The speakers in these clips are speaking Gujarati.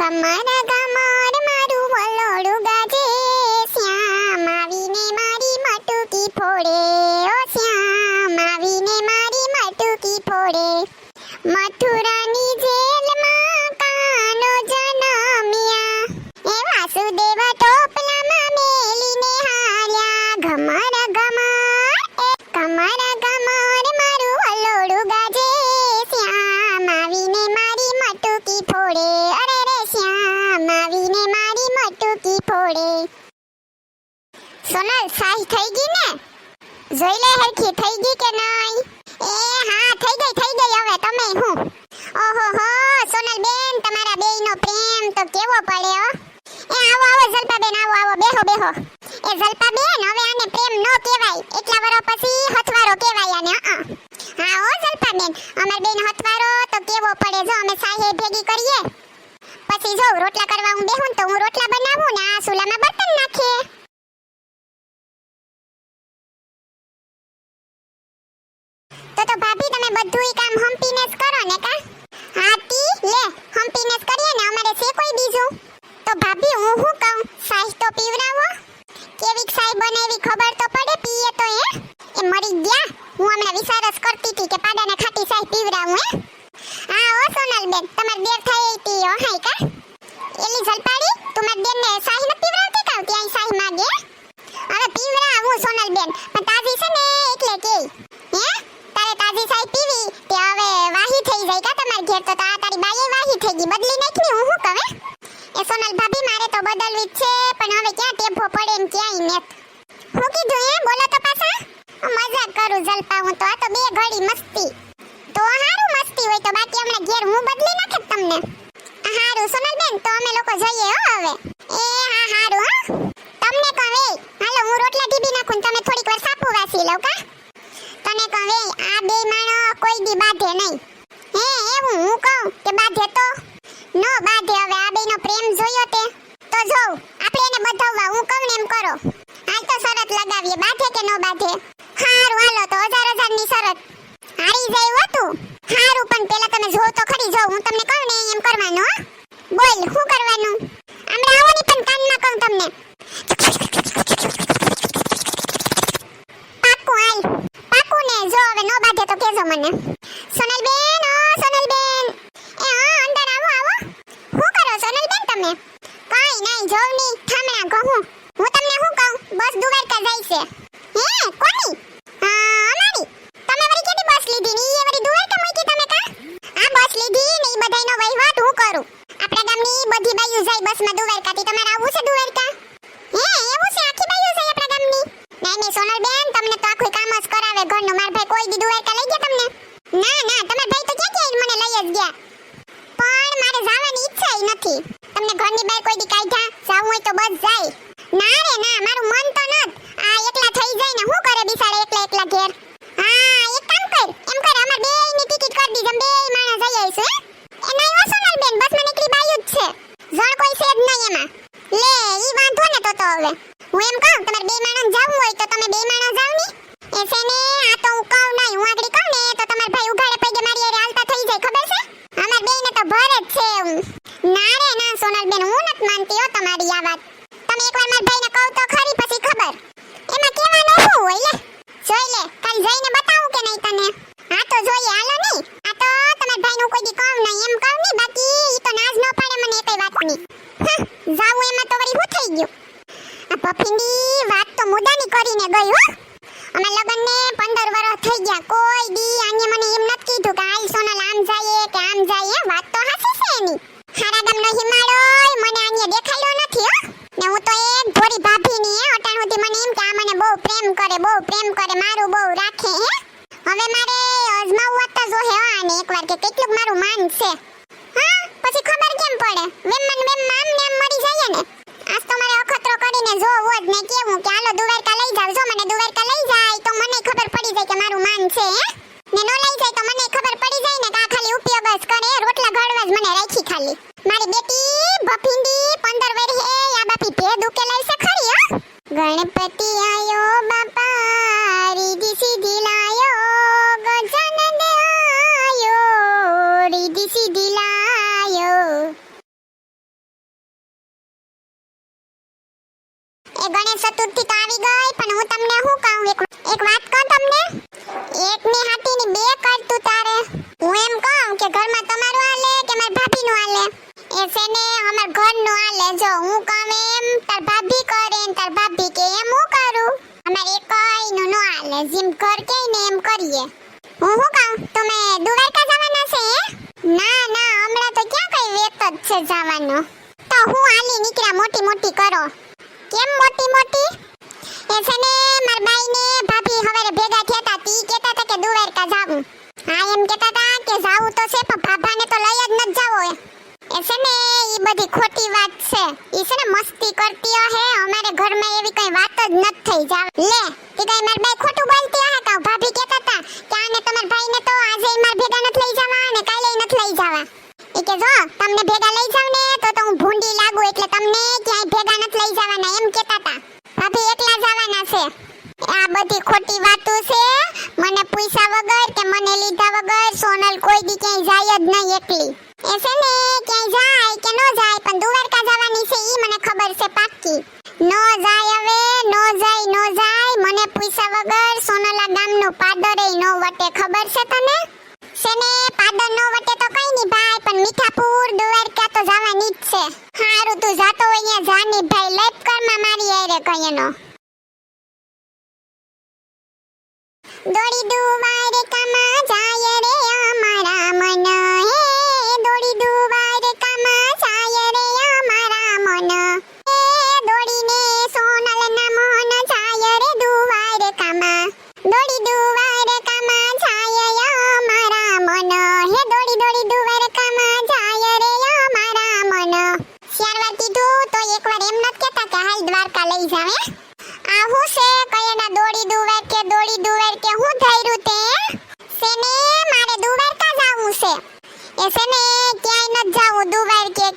Camarada જોઈ થઈ ગઈ કે નહીં? એ હા, થઈ ગઈ થઈ ગઈ હવે તમે હું? ઓહો હો સોનલ બેન તમારા બેયનો પ્રેમ તો કેવો પડ્યો? એ આવો આવો જલપા બેન આવો આવો, બેહો બેહો. એ જલપા બેન હવે આને પ્રેમ નો કહેવાય. એટલા વરો પછી હથવારો કહેવાય આને, હા હા. ઓ જલપા બેન અમાર બેન હથવારો તો કેવો પડે? જો અમે સાહે ભેગી કરીએ. પછી જો રોટલા કરવા હું બેહું તો હું રોટલા બનાવું ને આ સુલામાં બર્તન નાખીએ તો તો ભાભી, તમે બધુંય કામ હમ્પીને જ કરો ને કા? હા, તી, લે હમ્પીને જ કરીએ ને, અમારે છે કોઈ બીજું? તો ભાભી, હું શું કહું? સાઈઝ તો પીવરાવો કેવી સાઈ બનાવી ખબર તો પડે પીએ તો એ એ મરી ગયા હું હમણાં વિચાર જ કરતી હતી કે પાડાને ખાટી સાઈ પીવરાવું હે હા ઓ સોનલ બેન તમાર દેર થાય એ પીઓ હાય કા એલી જલપાડી તું માર બેન ને સાઈ ન પીવરાવતી કાવ ત્યાં સાઈ માગે હવે પીવરાવું સોનલ બેન પણ તાજી છે ને એટલે કે હે તારે તાજી સાઈ પીવી તે હવે વાહી કા તમાર ઘેર તો આ તારી બાઈએ વાહી થઈ ગઈ. બદલી નાખની હું શું કહે એ સોનલ ભાભી મારે તો બદલવી જ છે, પણ હવે ક્યાં ટેભો પડે ને ક્યાંય નેત હું કીધું, હે? બોલો તો પાછા. હું મજાક કરું જલપા હું તો. આ તો બે ઘડી મસ્તી. તો હારું મસ્તી હોય તો બાકી હમણાં ઘેર હું બદલી નાખે તમને હારું સોનલ બેન તો અમે લોકો જઈએ હો હવે એ હા હારું હા તમને કહે હાલો હું રોટલા ઢીબી નાખું ને તમે થોડીક વાર સાપુ વાસી લઉં કા તને કહે આ બે માણો કોઈ દી બાંધે નહીં હે એવું હું કહું કે બાંધે તો નો બાંધે હવે આ બેનો પ્રેમ જોયો તે તો જોઉં આપણે એને બધાવવા હું કહું ને એમ કરો. હાલ તો શરત લગાવીએ. બાંધે કે નો બાંધે? હારું, હાલો તો હજાર હજારની શરત. હારી જાય હતું હારું, પણ પેલા તમે જો તો ખરી. જો, હું તમને કહું ને, એમ કરવાનું, હા. બોલ, શું કરવાનું? આમરે આવવાની પણ પણ ના કહું તમને. પાક્કું હાલ. પાક્કું ને, જો, હવે નો બાંધે તો કેજો મને સોનલ બેન ઓ સોનલ બેન એ હા અંદર આવો આવો શું કરો સોનલ બેન તમે કાઈ નહીં જોવની ઠામણા કહું હું તમને શું કહું બસ દુવારકા જાય છે હે કોની હા અમારી તમે વળી કેદી બસ લીધી ની એ વળી દુવારકા મૂકી તમે કા આ બસ લીધી, ને બધાયનો વહીવટ હું કરું. આપણા ગામની બધી બાઈઓ જાય બસમાં દુવારકાથી તમારે આવવું છે દુવારકા? હે, એવું છે? આખી બાઈ યુઝાઈ આપણા ગામની? નહીં નહીં સોનલ બેન તમને તો આખું કામ જ કરાવે ઘરનું. માર ભાઈ કોઈ દી દુવારકા લઈ ગયા તમને? ના ના, તમાર ભાઈ તો ક્યાં ક્યાં મને લઈ જ ગયા. પણ મારે જવાની ઈચ્છા નથી. તમને ઘરની બહાર કોઈ દી કાઢ્યા, જાવું હોય તો બસ જાય. ના રે, ના 加油 ચતુર્થી તો ગઈ, પણ હું તમને શું કહું? એક એક વાત કહું તમને? એકની હાથીની બે કરતું તારે. હું એમ કહું કે ઘરમાં તમારું હાલે કે મારી ભાભીનું હાલે? એ છે ને અમાર ઘરનું હાલે. જો હું કહું એમ, તાર ભાભી કરે ને તાર ભાભી કે એમ હું કરું? અમારે એકયનું નો હાલે. જેમ ઘર કે ને એમ કરીએ. હું શું કહું? તમે દુવારકા જવાના છે, હે? ના ના, હમણાં તો ક્યાં કઈ વેત જ છે જવાનો? તો હું હાલી નીકળ્યા મોટી મોટી કરો. કેમ મોટી મોટી એ છે ને માર બાઈ ને ભાભી હવારે ભેગા થયા તા તી કહેતા હતા કે દ્વારકા જાવું હા એમ કહેતા હતા કે જાવું તો છે પણ ભાભાને તો લઈ જ ન જાવો એ એ છે ને ઈ બધી ખોટી વાત છે ઈ છે ને મસ્તી કરતી હે અમારે ઘરમાં એવી કઈ વાત જ નત થઈ જાવ લે તી કઈ માર બાઈ ખોટું બોલતી હે કાં ભાભી કહેતા હતા કે આને તમાર ભાઈને તો આજે ઈ માર ભેગા નથ લઈ જવા અને કાલે ઈ નથ લઈ જવા ઈ કે જો તમને ભેગા લઈ જાવ ને તો તો હું ભૂંડી લાગુ એટલે તમને ક્યાંય ભેગા નથ લઈ જવાના એમ કહેતા હતા ભાભી એકલા જવાના છે આ બધી ખોટી વાતો છે મને પૂછ્યા વગર કે મને લીધા વગર સોનલ કોઈ દી ક્યાંય જાય જ નહીં એકલી એ છે ને ક્યાંય જાય કે ન જાય પણ દ્વારકા જવાની છે ઈ મને ખબર છે પાક્કી નો જાય હવે, નો જાય નો જાય. મને પૈસા વગર સોનલા ગામનો પાદરે નો વટે ખબર છે તને? સેને પાદર નો વટે તો કઈ નહીં ભાઈ, પણ મીઠાપુર, દ્વારકા તો જવાની જ છે. હારું, તું જાતો હોય અહીંયા જાની ભાઈ. લેપ કરમાં મારી આરે કઈ એનો. દોડી દુવાર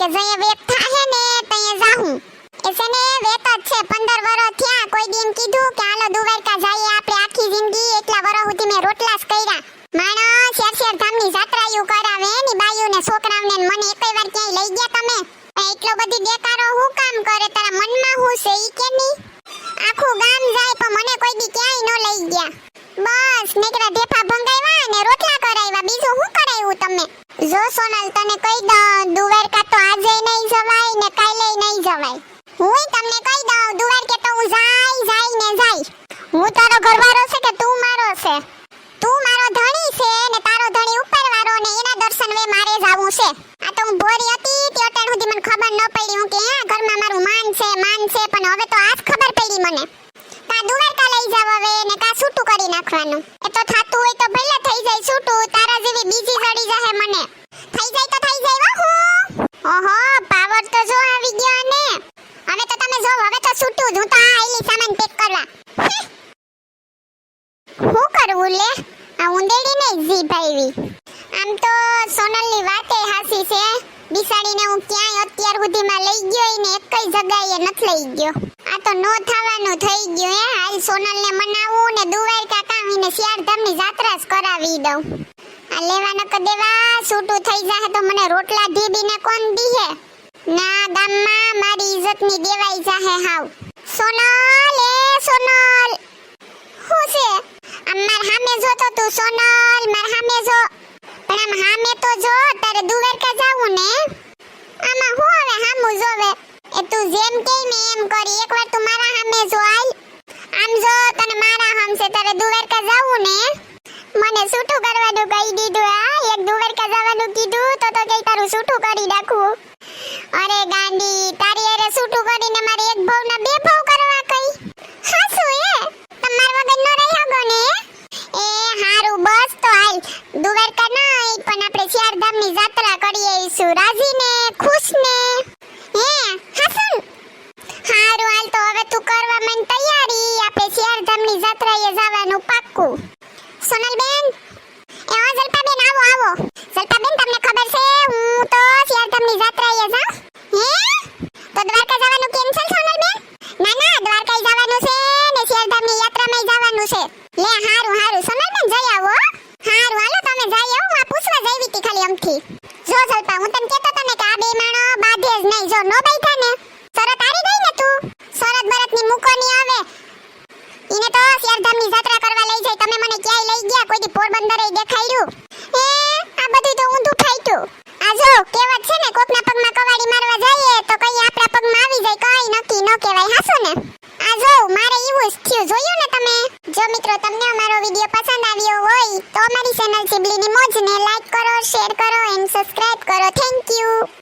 કે જઈએ વેત થાહે ને તઈએ જાહું. એસે ને, વેત જ છે. 15 વરો થયા, કોઈ દી કીધું કે હાલો દુવારકા જઈએ આપણે આખી જિંદગી. એટલા વરો સુધી મેં રોટલા જ કર્યા. માણસ શેર શેર ધામની જાત્રાયું કરાવે ની છોકરાઓને ને મને એકય વાર ક્યાંય લઈ ગયા તમે? એટલો બધી દેકારો હું કામ કરે? તારા મનમાં હું છે ઈ કે નહીં આખું ગામ જાય પણ મને કોઈ દી ક્યાંય ન લઈ ગયા બસ નીકળા ઢેફા ભંગાવ્યા અને રોટલા કરાવ્યા બીજું શું કરાવ્યું તમે જો સોનલ તને કહી દઉં દ્વારકા તો આજે નહીં જવાય ને કાલે નહીં જવાય હું તમને કહી દઉં દ્વારકે તો હું જાય જાય ને જાય હું તારો ઘરવાળો છે કે તું મારો છે. તું મારો ધણી છે ને તારો ધણી ઉપરવાળો ને એના દર્શન વે મારે જાવું છે. આ તો હું ભોરી હતી, તે અત્યાર સુધી મને ખબર ન પડી. હું કે આ ઘરમાં મારું માન છે માન છે, પણ હવે તો આજ ખબર પડી મને. કા દ્વારકા લઈ જાવ હવે ને કા છૂટું કરી નાખવાનું. એ તો થાતું હોય તો ભલે થઈ જાય છૂટું તારા જેવી બીજી જડી જાહે મને. થઈ જાય તો થઈ જાય હો હું ઓહો પાવર તો જો આવી ગયો ને હવે તો તમે જો હવે તો છૂટું જ હું તો આ આઈલી સામાન પેક કરવા હે. હું કરવું લે આ ઉંદેડી ને જી ભાઈવી આમ તો સોનલની વાતે હાસી છે બિસાડીને હું ક્યાંય અત્યાર સુધીમાં લઈ ગયો ને એક જગાએ નથી લઈ ગયો. આ તો નો થવાનું થઈ ગયું હે. હાલ સોનલને મનાવું ને દ્વારકા કાકામીને શિયાળધામની જાત્રા જ કરાવી દઉં. આ લેવા નક દેવા, છૂટું થઈ જાહે તો મને રોટલા ઢીબીને કોણ દીહે? ના ગામમાં મારી ઇજ્જતની દેવાઈ જાહે હાવ. સોનલ, એ સોનલ! હું છે? અમાર હામે જોતો તું, સોનલ, માર હામે જો. જો, તારે દ્વારકા જાવું ને? આમાં હું હવે હામું જોવે? એ તું જેમ કે ને એમ કરી. એકવાર તું મારા હામે જો આલ આમ જો, તને મારા હામસે તારે દ્વારકા જાવું ને? મને છૂટું કરવાનું કહી દીધું. આ એક દ્વારકા યાત્રામાં જવાનું છે. લે, હારું હારું. સોનલબેન જઈ આવો હારું, હાલો, તમે જઈ આવો. માં પૂછવા જઈવી હતી ખાલી અમથી. જો, જલપા, હું તને કહેતો તને કે આ બે માણો બાધે જ નહીં. જો, નો બેઠા ને, શરત આવી ગઈ ને તું? શરત બરતની મૂકો ની આવે. ઈને તો શિયાળધામની યાત્રા કરવા લઈ જાય. તમે મને ક્યાંય લઈ ગયા? કોઈ દી પોરબંદરે દેખાડ્યું? એ આ બધી તો ઊંધું ફાઈટ્યું આ જો, કહેવત છે ને, કોકના પગમાં કવાડી મારવા જઈએ તો કઈ આપણા પગમાં આવી જાય. કઈ નક્કી ન કહેવાય. હાસુ ને. જો મિત્રો, તમને અમારો વીડિયો પસંદ આવ્યો હોય, તો અમારી ચેનલ સિબલીની મોજને લાઈક કરો શેર કરો એન્ડ સબસ્ક્રાઇબ કરો. Thank you